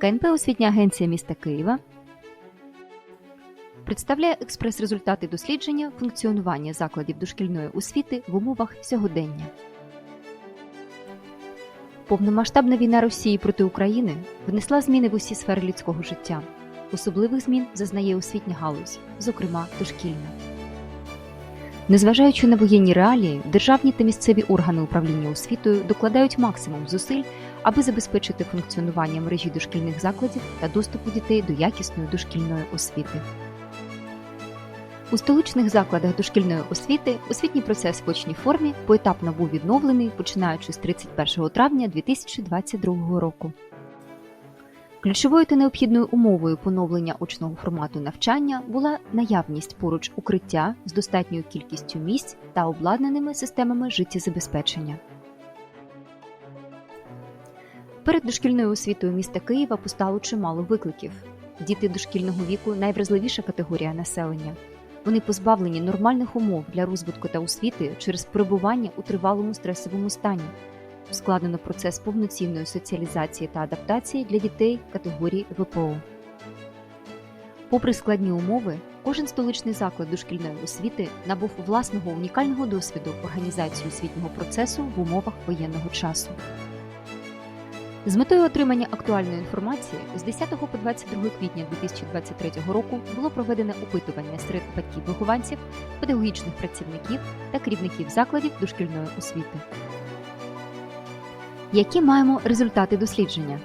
КНП Освітня агенція міста Києва представляє експрес-результати дослідження функціонування закладів дошкільної освіти в умовах сьогодення. Повномасштабна війна Росії проти України внесла зміни в усі сфери людського життя. Особливих змін зазнає освітня галузь, зокрема дошкільна. Незважаючи на воєнні реалії, державні та місцеві органи управління освітою докладають максимум зусиль, аби забезпечити функціонування мережі дошкільних закладів та доступу дітей до якісної дошкільної освіти. У столичних закладах дошкільної освіти освітній процес в очній формі поетапно був відновлений, починаючи з 31 травня 2022 року. Ключовою та необхідною умовою поновлення очного формату навчання була наявність поруч укриття з достатньою кількістю місць та обладнаними системами життєзабезпечення. Перед дошкільною освітою міста Києва постало чимало викликів. Діти дошкільного віку найвразливіша категорія населення. Вони позбавлені нормальних умов для розвитку та освіти через перебування у тривалому стресовому стані. Ускладнено процес повноцінної соціалізації та адаптації для дітей категорії ВПО. Попри складні умови, кожен столичний заклад дошкільної освіти набув власного унікального досвіду організації освітнього процесу в умовах воєнного часу. З метою отримання актуальної інформації з 10 по 22 квітня 2023 року було проведене опитування серед батьків-вихованців, педагогічних працівників та керівників закладів дошкільної освіти. Які маємо результати дослідження?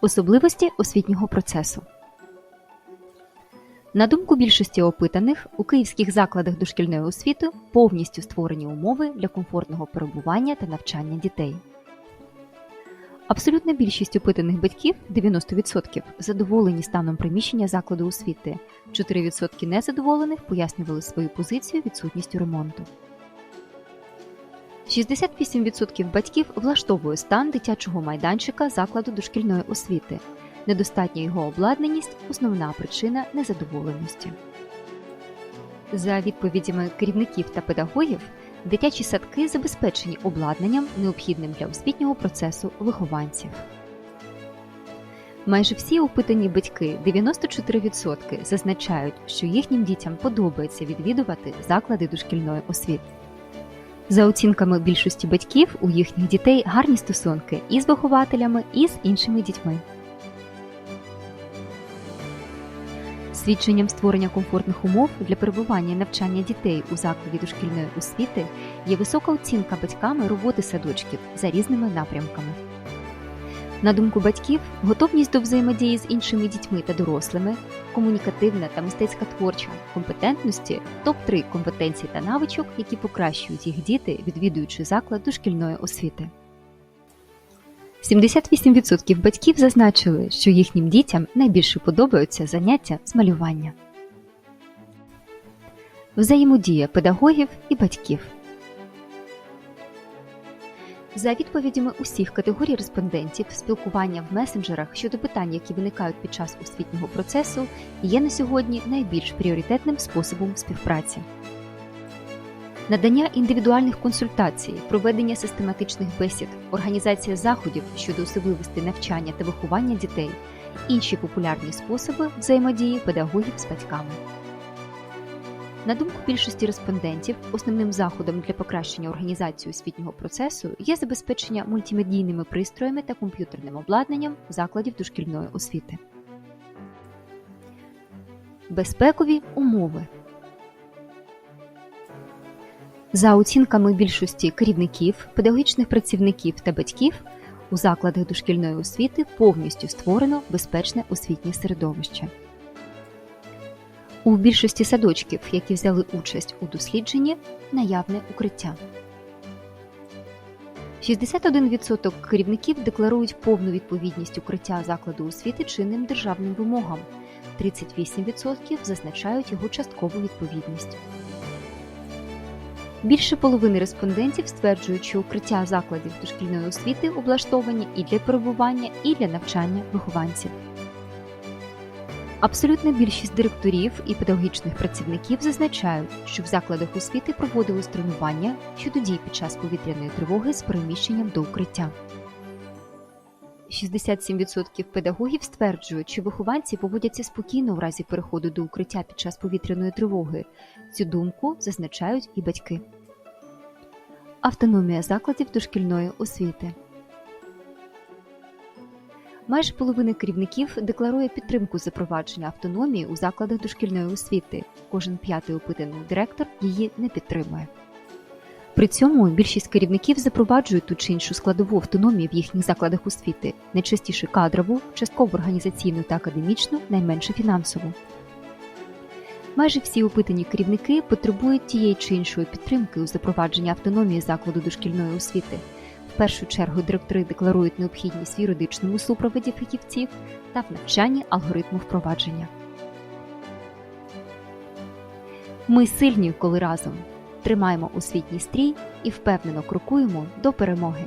Особливості освітнього процесу. На думку більшості опитаних, у київських закладах дошкільної освіти повністю створені умови для комфортного перебування та навчання дітей. Абсолютна більшість опитаних батьків 90% задоволені станом приміщення закладу освіти, 4% незадоволених пояснювали свою позицію відсутністю ремонту. 68% батьків влаштовує стан дитячого майданчика закладу дошкільної освіти. Недостатня його обладнаність основна причина незадоволеності. За відповідями керівників та педагогів, дитячі садки забезпечені обладнанням, необхідним для освітнього процесу вихованців. Майже всі опитані батьки 94% зазначають, що їхнім дітям подобається відвідувати заклади дошкільної освіти. За оцінками більшості батьків, у їхніх дітей гарні стосунки і з вихователями, і з іншими дітьми. Свідченням створення комфортних умов для перебування і навчання дітей у закладі дошкільної освіти є висока оцінка батьками роботи садочків за різними напрямками. На думку батьків, готовність до взаємодії з іншими дітьми та дорослими, комунікативна та мистецька творча компетентності топ-3 компетенцій та навичок, які покращують їх діти, відвідуючи заклад дошкільної освіти. 78% батьків зазначили, що їхнім дітям найбільше подобаються заняття з малювання. Взаємодія педагогів і батьків. За відповідями усіх категорій респондентів, спілкування в месенджерах щодо питань, які виникають під час освітнього процесу, є на сьогодні найбільш пріоритетним способом співпраці. Надання індивідуальних консультацій, проведення систематичних бесід, організація заходів щодо особливостей навчання та виховання дітей, інші популярні способи взаємодії педагогів з батьками. На думку більшості респондентів, основним заходом для покращення організації освітнього процесу є забезпечення мультимедійними пристроями та комп'ютерним обладнанням закладів дошкільної освіти. Безпекові умови за оцінками більшості керівників, педагогічних працівників та батьків, у закладах дошкільної освіти повністю створено безпечне освітнє середовище. У більшості садочків, які взяли участь у дослідженні, наявне укриття. 61% керівників декларують повну відповідність укриття закладу освіти чинним державним вимогам, 38% зазначають його часткову відповідність. Більше половини респондентів стверджують, що укриття закладів дошкільної освіти облаштовані і для перебування, і для навчання вихованців. Абсолютна більшість директорів і педагогічних працівників зазначають, що в закладах освіти проводились тренування щодо дій під час повітряної тривоги з переміщенням до укриття. 67% педагогів стверджують, що вихованці поводяться спокійно в разі переходу до укриття під час повітряної тривоги. Цю думку зазначають і батьки. Автономія закладів дошкільної освіти. Майже половина керівників декларує підтримку запровадження автономії у закладах дошкільної освіти. Кожен п'ятий опитаний директор її не підтримує. При цьому більшість керівників запроваджують ту чи іншу складову автономію в їхніх закладах освіти, найчастіше кадрову, частково організаційну та академічну, найменше фінансову. Майже всі опитані керівники потребують тієї чи іншої підтримки у запровадженні автономії закладу дошкільної освіти. В першу чергу директори декларують необхідність в юридичному супроводі фахівців та в навчанні алгоритму впровадження. Ми сильні, коли разом тримаємо освітній стрій і впевнено крокуємо до перемоги.